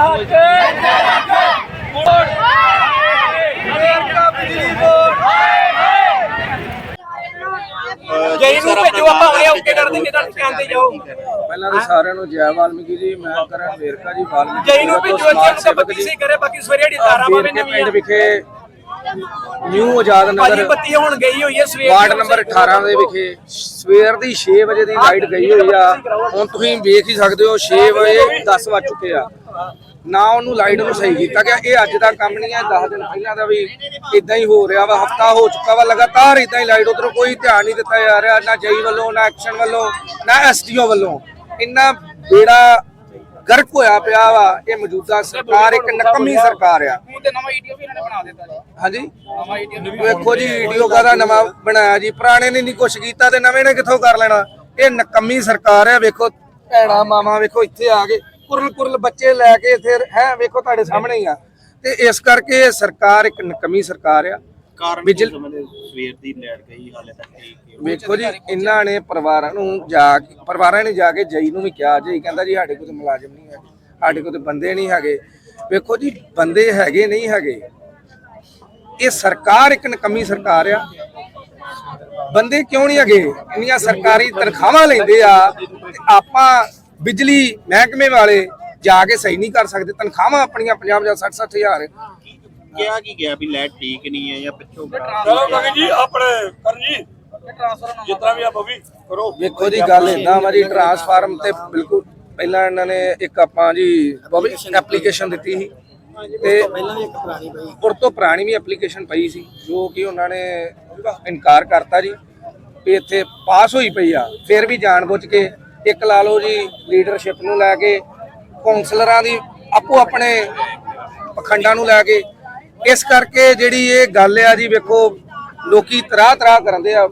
ਹੱਕ vote America ਬਿਜਲੀ vote ਜੈ ਨੂੰ ਭੇਜੋ ਆਪਾਂ ਹੁਣੇ ਓਕੇ ਕਰ ਦਿੰਦੇ ਤਾਂ ਟਿਕਾਣ ਤੇ ਜਾਓ। ਪਹਿਲਾਂ ਤਾਂ ਪਿੰਡ ਵਿਖੇ ਨਿਊ ਆਜ਼ਾਦ ਨਗਰ ਗਈ ਹੋਈ ਹੈ ਨੰਬਰ 18 ਦੇ ਵਿਖੇ। ਸਵੇਰ ਦੀ 6 ਵਜੇ ਦੀ ਲਾਈਟ ਗਈ ਹੋਈ ਆ। ਹੁਣ ਤੁਸੀਂ ਵੇਖ ਹੀ ਸਕਦੇ ਹੋ 6 ਵਜੇ 10 ਵਜ ਚੁੱਕੇ ਆ। ਨਾ ਉਹਨੂੰ ਲਾਈਟ ਨੂੰ ਸਹੀ ਕੀਤਾ ਗਿਆ। ਇਹ ਅੱਜ ਦਾ ਕੰਮ ਨਹੀਂ ਹੈ। 10 ਦਿਨ ਪਹਿਲਾਂ ਦਾ ਵੀ ਇਦਾਂ ਹੀ ਹੋ ਰਿਹਾ ਵਾ। ਹਫਤਾ ਹੋ ਚੁੱਕਾ ਵਾ ਲਗਾਤਾਰ ਇਦਾਂ ਹੀ ਲਾਈਟ ਉਧਰੋਂ ਕੋਈ ਧਿਆਨ ਨਹੀਂ ਦਿੱਤਾ ਜਾ ਰਿਹਾ। ਨਾ ਜਈ ਵੱਲੋਂ ਨਾ ਐਕਸ਼ਨ ਵੱਲੋਂ ਨਾ ਐਸਡੀਓ ਵੱਲੋਂ। ਇੰਨਾ ਬੇੜਾ ਗਰਕ ਹੋਇਆ ਪਿਆ ਵਾ। ਇਹ ਮੌਜੂਦਾ ਸਰਕਾਰ ਇੱਕ ਨਕਮੀ ਸਰਕਾਰ ਆ। ਤੇ ਨਵਾਂ ਈਡੀਓ ਵੀ ਇਹਨਾਂ ਨੇ ਬਣਾ ਦਿੱਤਾ ਹਾਂਜੀ? ਨਵਾਂ ਈਡੀਓ ਵੇਖੋ ਜੀ ਵੀਡੀਓ ਕਾਹਦਾ ਨਵਾਂ ਬਣਾਇਆ ਜੀ? ਪੁਰਾਣੇ ਨੇ ਨਹੀਂ ਕੁਛ ਕੀਤਾ ਤੇ ਨਵੇਂ ਨੇ ਕਿੱਥੋਂ ਕਰ ਲੈਣਾ? ਇਹ ਨਕਮੀ ਸਰਕਾਰ ਹੈ ਵੇਖੋ ਭੈਣਾ ਮਾਮਾ ਵੇਖੋ ਇੱਥੇ ਆ ਗਏ ਕੁਰਲ ਕੁਰਲ ਬੱਚੇ ਲੈ ਕੇ ਇੱਥੇ ਹੈ ਵੇਖੋ ਤੁਹਾਡੇ ਸਾਹਮਣੇ ਹੀ ਆ। ਤੇ ਇਸ ਕਰਕੇ ਸਰਕਾਰ ਇੱਕ ਨਕਮੀ ਸਰਕਾਰ ਆ। ਕਾਰਨ ਬਿਜਲ- ਸਵੇਰ ਦੀ ਲੈਟ ਗਈ ਹਾਲੇ ਤੱਕ ਠੀਕ ਹੈ ਵੇਖੋ ਜੀ ਇਹਨਾਂ ਨੇ ਪਰਿਵਾਰਾਂ ਨੂੰ ਜਾ ਕੇ ਪਰਿਵਾਰਾਂ ਨੇ ਜਾ ਕੇ ਜਈ ਨੂੰ ਵੀ ਕਿਹਾ ਜਈ ਕਹਿੰਦਾ ਜੀ ਸਾਡੇ ਕੋਲ ਤਾਂ ਮੁਲਾਜ਼ਮ ਨਹੀਂ ਹੈਗੇ ਸਾਡੇ ਕੋਲ ਤਾਂ ਬੰਦੇ ਨਹੀਂ ਹੈਗੇ। ਵੇਖੋ ਜੀ ਬੰਦੇ ਹੈਗੇ ਨਹੀਂ ਹੈਗੇ। ਇਹ ਸਰਕਾਰ ਇੱਕ ਨਕਮੀ ਸਰਕਾਰ ਆ। ਬੰਦੇ ਕਿਉਂ ਨਹੀਂ ਹੈਗੇ? ਇੰਨੀਆਂ ਸਰਕਾਰੀ ਤਨਖਾਹਾਂ ਲੈਂਦੇ ਆ ਤੇ ਆਪਾਂ ਬਿਜਲੀ ਮਹਿਕਮੇ ਵਾਲੇ ਜਾ ਕੇ ਸਹੀ ਨਹੀਂ ਕਰ ਸਕਦੇ ਤਨਖਾਹਾਂ ਆਪਣੀਆਂ 50 50 60 60 ਹਜ਼ਾਰ। ਕਿਹਾ ਕੀ ਗਿਆ ਵੀ ਲੈਟ ਠੀਕ ਨਹੀਂ ਹੈ ਜਾਂ ਪਿੱਛੋਂ ਚਲੋ ਕਹੇ ਜੀ ਆਪਣੇ ਕਰਨ ਜੀ। ਜਿਤਨਾ ਵੀ ਆ ਬਵੀ ਕਰੋ। ਵੇਖੋ ਜੀ ਗੱਲ ਇਦਾਂ ਜੀ ਟਰਾਂਸਫਾਰਮ ਤੇ ਬਿਲਕੁਲ ਪਹਿਲਾਂ ਇਹਨਾਂ ਨੇ ਇੱਕ ਆਪਾਂ ਜੀ ਐਪਲੀਕੇਸ਼ਨ ਦਿੱਤੀ ਸੀ। ਤੇ ਪਹਿਲਾਂ ਵੀ ਇੱਕ ਪੁਰਾਣੀ ਪਈ ਉਸ ਤੋਂ ਪੁਰਾਣੀ ਵੀ ਐਪਲੀਕੇਸ਼ਨ ਪਈ ਸੀ ਜੋ ਕਿ ਉਹਨਾਂ ਨੇ ਇਨਕਾਰ ਕਰਤਾ ਜੀ ਵੀ ਇੱਥੇ ਪਾਸ ਹੋਈ ਪਈ ਆ ਫਿਰ ਵੀ ਜਾਣਬੁੱਝ ਕੇ ਇੱਕ ਲਾ ਲਓ ਜੀ ਲੀਡਰਸ਼ਿਪ ਨੂੰ ਲੈ ਕੇ ਕੌਂਸਲਰਾਂ ਦੀ ਆਪੋ ਆਪਣੇ ਪਖੰਡਾਂ ਨੂੰ ਲੈ ਕੇ। ਇਸ ਕਰਕੇ ਜਿਹੜੀ ਇਹ ਗੱਲ ਆ ਜੀ ਵੇਖੋ ਲੋਕੀ ਤਰਾਹ ਤਰਾਹ ਕਰਦੇ ਆ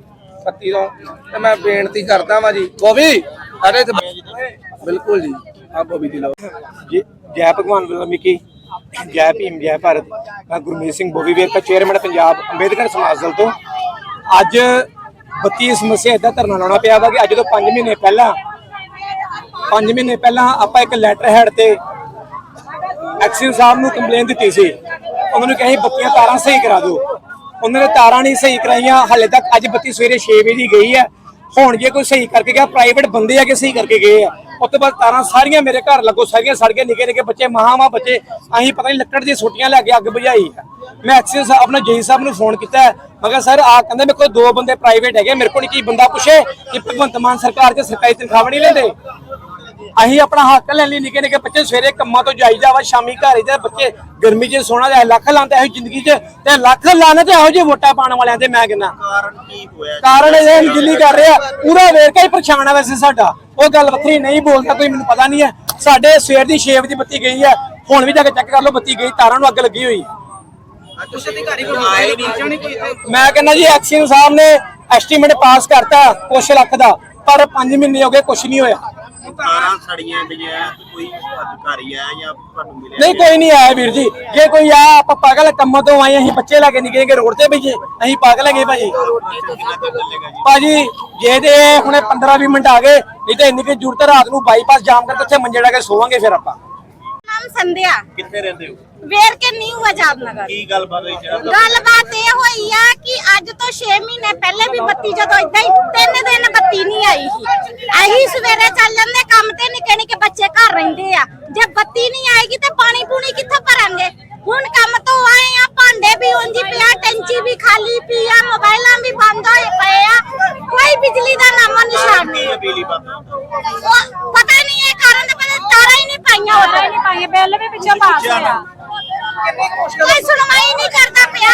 ਪੱਤੀ ਤੋਂ। ਤੇ ਮੈਂ ਬੇਨਤੀ ਕਰਦਾ ਵਾਂ ਜੀ। ਬੋਬੀ! ਅਰੇ ਤੇ ਬਿਲਕੁਲ ਜੀ। ਆ ਬੋਬੀ ਦੀ ਲਓ। ਜੀ ਭਗਵਾਨ ਵਾਲਮੀਕੀ ਜੈ ਭੀਮ ਜੈ ਭਾਰਤ। ਮੈਂ ਗੁਰਮੀਤ ਸਿੰਘ ਬੋਵੀ ਵੇਰਕਾ ਚੇਅਰਮੈਨ ਪੰਜਾਬ ਅੰਬੇਦਕਰ ਸਮਾਜ ਦਲ ਤੋਂ। ਅੱਜ ਬੱਤੀ ਦੀ ਸਮੱਸਿਆ ਇਦਾਂ ਧਰਨਾ ਲਾਉਣਾ ਪਿਆ ਵਾ ਕਿ ਅੱਜ ਤੋਂ 5 ਮਹੀਨੇ ਪਹਿਲਾਂ 5 ਮਹੀਨੇ ਪਹਿਲਾਂ ਆਪਾਂ ਇੱਕ ਲੈਟਰ ਹੈਡ ਤੇ ਐਕਸ਼ਨ ਸਾਹਿਬ ਨੂੰ ਕੰਪਲੇਨ ਦਿੱਤੀ ਸੀ। ਉਹਨਾਂ ਨੂੰ ਕਿਹਾ ਸੀ ਬੱਤੀਆਂ ਤਾਰਾਂ ਸਹੀ ਕਰਾ ਦਿਓ। ਉਹਨਾਂ ਨੇ ਤਾਰਾਂ ਨਹੀਂ ਸਹੀ ਕਰਾਈਆਂ, ਹਾਲੇ ਤੱਕ ਅੱਜ ਬੱਤੀ ਸਵੇਰੇ 6 ਵਜੇ ਦੀ ਗਈ ਹੈ। ਹੁਣ ਜੇ ਕੋਈ ਸਹੀ ਕਰਕੇ ਗਿਆ ਪ੍ਰਾਈਵੇਟ ਬੰਦੇ ਆ ਕੇ ਸਹੀ ਕਰਕੇ ਗਏ ਆ। ਉਸ ਤੋਂ ਬਾਅਦ ਤਾਰਾਂ ਸਾਰੀਆਂ ਮੇਰੇ ਘਰ ਲੱਗੋ, ਸਾਰੀਆਂ ਸੜ ਗਏ ਨਿੱਕੇ ਨਿੱਕੇ ਬੱਚੇ ਮਹਾਵਾ ਬੱਚੇ, ਅਸੀਂ ਪਤਾ ਨਹੀਂ ਲੱਕੜ ਦੀਆਂ ਛੋਟੀਆਂ ਲੈ ਕੇ ਅੱਗ ਬੁਝਾਈ। ਮੈਂ ਐਕਸ਼ਨ ਸਾਹਿਬ ਆਪਣੇ ਜੇਈ ਸਾਹਿਬ ਨੂੰ ਫੋਨ ਕੀਤਾ ਮੈਂ ਕਿਹਾ, ਸਰ ਆ ਕਹਿੰਦੇ ਮੇਰੇ ਕੋਲ ਦੋ ਬੰਦੇ ਪ੍ਰਾਈਵੇਟ ਹੈਗੇ, ਮੇਰੇ ਕੋਲ ਕੀ ਬੰਦਾ ਪੁੱਛੇ ਕਿ ਭਗਵੰਤ ਮਾਨ ਸਰਕਾਰ 'ਚ ਸਰਕਾਰੀ ਤਨਖਾਹ ਨਹੀਂ ਲੈਂਦੇ? ਅਸੀਂ ਆਪਣਾ ਹੱਕ ਲੈਣ ਲਈ ਨਿੱਕੇ ਨਿੱਕੇ ਬੱਚੇ ਸਵੇਰੇ ਕੰਮਾਂ ਤੋਂ ਜਾਈਦਾ ਵਾ ਸ਼ਾਮੀ ਘਰ ਆਈਦਾ ਬੱਚੇ ਗਰਮੀ 'ਚ ਸੋਣਾ ਤੇ ਲੱਖ ਲਾਂਦੇ ਇਹੋ ਜ਼ਿੰਦਗੀ 'ਚ ਤੇ ਲੱਖ ਲਾਣੇ ਤੇ ਇਹੋ ਜਿਹੇ ਵੋਟਾਂ ਪਾਉਣ ਵਾਲਿਆਂ ਤੇ ਮੈਂ ਕਹਿੰਦਾ। ਕਾਰਨ ਕੀ ਹੋਇਆ? ਕਾਰਨ ਇਹ ਦਿੱਲੀ ਕਰ ਰਿਹਾ ਪੂਰਾ ਵੇਰਕਾ ਹੀ ਪਰੇਸ਼ਾਨ ਆ ਵੈਸੇ ਸਾਡਾ। ਉਹ ਗੱਲ ਵੱਖਰੀ ਨਹੀਂ ਬੋਲਦਾ ਕੋਈ ਮੈਨੂੰ ਪਤਾ ਨਹੀਂ ਹੈ। ਸਾਡੇ ਸਵੇਰ ਦੀ 6 ਵਜੇ ਬੱਤੀ ਗਈ ਹੈ ਹੁਣ ਵੀ ਜਾ ਕੇ ਚੈੱਕ ਕਰ ਲਓ ਬੱਤੀ ਗਈ ਤਾਰਾਂ ਨੂੰ ਅੱਗ ਲੱਗੀ ਹੋਈ। ਮੈਂ ਕਹਿੰਦਾ ਜੀ ਐਕਸ਼ਨ ਸਾਹਿਬ ਨੇ ਐਸਟੀਮੇਟ ਪਾਸ ਕਰਤਾ ਕੁਛ ਲੱਖ ਦਾ ਪਰ 5 ਮਹੀਨੇ ਹੋ ਗਏ ਕੁਛ ਨਹੀਂ ਹੋਇਆ। ਕਾਰਾਂ ਸੜੀਆਂ ਪਈਆਂ ਤੇ ਕੋਈ ਅਧਿਕਾਰੀ ਆਇਆ ਜਾਂ ਤੁਹਾਨੂੰ ਮਿਲਿਆ ਨਹੀਂ ਕੋਈ ਨਹੀਂ ਆਇਆ ਵੀਰ ਜੀ। ਜੇ ਕੋਈ ਆ ਆਪਾਂ ਪਾਗਲ ਕੰਮਾਂ ਤੋਂ ਆਏ ਅਸੀਂ ਬੱਚੇ ਲੈ ਕੇ ਨਿਕਲੇ ਗਏ ਰੋਡ ਤੇ ਭਈਏ ਅਸੀਂ ਪਾਗਲ ਹੈਗੇ ਭਾਜੀ। ਭਾਜੀ ਜੇ ਤੇ ਹੁਣੇ 15 20 ਮਿੰਟ ਆ ਗਏ ਨਹੀਂ ਤੇ ਇੰਨੀ ਕਿ ਜ਼ਰੂਰਤ ਹੈ ਰਾਤ ਨੂੰ ਬਾਈਪਾਸ ਜਾਮ ਕਰਕੇ ਉੱਥੇ ਮੰਜੇ ਕੇ ਸੋਵਾਂਗੇ ਫਿਰ ਆਪਾਂ। ਨਾਮ ਸੰਧਿਆ। ਕਿੱਥੇ ਰਹਿੰਦੇ ਹੋ? ਵੇਰ ਕੇ ਨਿਊ ਆਜ਼ਾਦ ਨਗਰ। ਕੀ ਗੱਲਬਾਤ ਹੋਈ ਜਿਹੜਾ ਗੱਲਬਾਤ ਇਹ ਹੋਈ ਆ ਕਿ ਅੱਜ ਤੋਂ 6 ਮਹੀਨੇ ਪਹਿਲੇ ਵੀ ਬੱਤੀ ਜਦੋਂ ਇਦਾਂ ਹੀ ਤਿੰਨ ਦਿਨ ਬੱਤੀ ਨਹੀਂ ਆਈ ਸੀ। ਅਸੀਂ ਸਵੇਰੇ ਚੱਲ ਜਾਂਦੇ ਕੰਮ ਤੇ ਨਿੱਕੇ ਨਿੱਕੇ ਬੱਚੇ ਘਰ ਰਹਿੰਦੇ ਆ। ਜੇ ਬੱਤੀ ਨਹੀਂ ਆਏਗੀ ਤੇ ਪਾਣੀ ਪੂਣੀ ਕਿੱਥੋਂ ਭਰਾਂਗੇ? ਹੁਣ ਕੰਮ ਤੋਂ ਆਏ ਆ ਭਾਂਡੇ ਵੀ ਉਂਝ ਪਿਆ ਟੈਂਕੀ ਵੀ ਖਾਲੀ ਪਈ ਆ ਮੋਬਾਈਲਾਂ ਵੀ ਬੰਦ ਹੋਏ ਪਏ ਆ। ਕੋਈ ਬਿਜਲੀ ਦਾ ਨਾਮੋ ਨਿਸ਼ਾਨ ਨਹੀਂ। ਬਿਜਲੀ ਬੰਦ ਉਹ ਪਤਾ ਨਹੀਂ ਇਹ ਕਾਰਨ ਤੇ ਪਤਾ ਤਾਰਾਂ ਹੀ ਨਹੀਂ ਪਾਈਆਂ ਉਧਰ ਨਹੀਂ ਪਾਈਆਂ ਬਿੱਲ ਵੀ ਪਿੱਛੇ ਪਾਸ ਹੋਇਆ ਕੋਈ ਸੁਣਵਾਈ ਨਹੀਂ ਕਰਦਾ ਪਿਆ।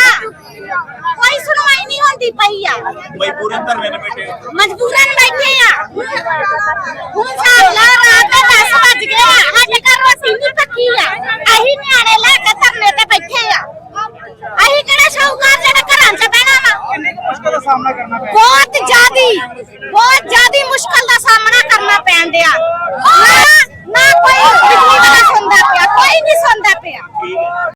ਕੋਈ ਸੁਣਵਾਈ ਨਹੀਂ ਹੁੰਦੀ ਪਈ ਆ। ਮਜਬੂਰਨ ਧਰਨੇ ਤੇ ਬੈਠੇ। ਮਜਬੂਰਨ ਬੈਠੇ ਆ। ਹੁਣ ਸਾਲਾ ਰਾਤ ਦੇ 10 ਵੱਜ ਗਏ ਆ। ਸਾਡੇ ਘਰ ਰੋਟੀ ਨਹੀਂ ਪੱਕੀ ਆ। ਅਸੀਂ ਨਿਆਣੇ ਲੈ ਕੇ ਧਰਨੇ ਤੇ ਬੈਠੇ ਆ। ਅਸੀਂ ਕਿਹੜਾ ਸ਼ੌਕਰ ਜਿਹੜੇ ਘਰਾਂ 'ਚ ਬਹਿਣਾ ਵਾ? ਮੁਸ਼ਕਲ ਦਾ ਸਾਹਮਣਾ ਕਰਨਾ ਪਿਆ ਬਹੁਤ ਜ਼ਿਆਦੀ ਬਹੁਤ ਜ਼ਿਆਦੀ ਮੁਸ਼ਕਲ ਦਾ ਸਾਹਮਣਾ ਕਰਨਾ ਪੈਣ ਡਿਆ ਨਾ ਕੋਈ ਬਿਜਲੀ ਵਾਲਾ ਸੁਣਦਾ ਪਿਆ ਕੋਈ ਨਹੀਂ ਸੁਣਦਾ ਪਿਆ।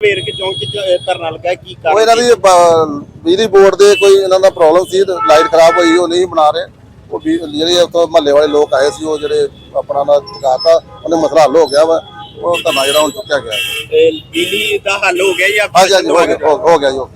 ਵੇਰ ਕੇ ਚੌਂਕ ਚ ਅ, ਧਰਨਾ ਲੱਗਾ ਕੀ ਉਹ ਕਾਰਨ ਇਹਨਾਂ ਦੀ ਬ- ਬਿਜਲੀ ਬੋਰਡ ਦੇ ਕੋਈ ਇਹਨਾਂ ਦਾ ਪ੍ਰੋਬਲਮ ਸੀ ਲਾਈਟ ਖਰਾਬ ਹੋਈ ਉਹ ਨਹੀਂ ਬਣਾ ਰਹੇ। ਉਹ ਵੀ- ਜਿਹੜੇ ਉੱਥੋਂ ਮਹੱਲੇ ਵਾਲੇ ਲੋਕ ਆਏ ਸੀ ਉਹ ਜਿਹੜੇ ਆਪਣਾ ਨਾ ਚੁਕਾਤਾ ਉਹਨੇ ਮਸਲਾ ਹੱਲ ਹੋ ਗਿਆ ਵਾ ਉਹ ਧਰਨਾ ਜਿਹੜਾ ਹੁਣ ਚੁੱਕਿਆ ਗਿਆ। ਤੇ ਬਿਜਲੀ ਦਾ ਹੱਲ ਹੋ ਗਿਆ ਜਾਂ ਹਾਂਜੀ ਹਾਂਜੀ ਹੋ ਗਿਆ ਹੋ- ਹੋ ਗਿਆ ਜੀ ਹੋ ਗਿਆ।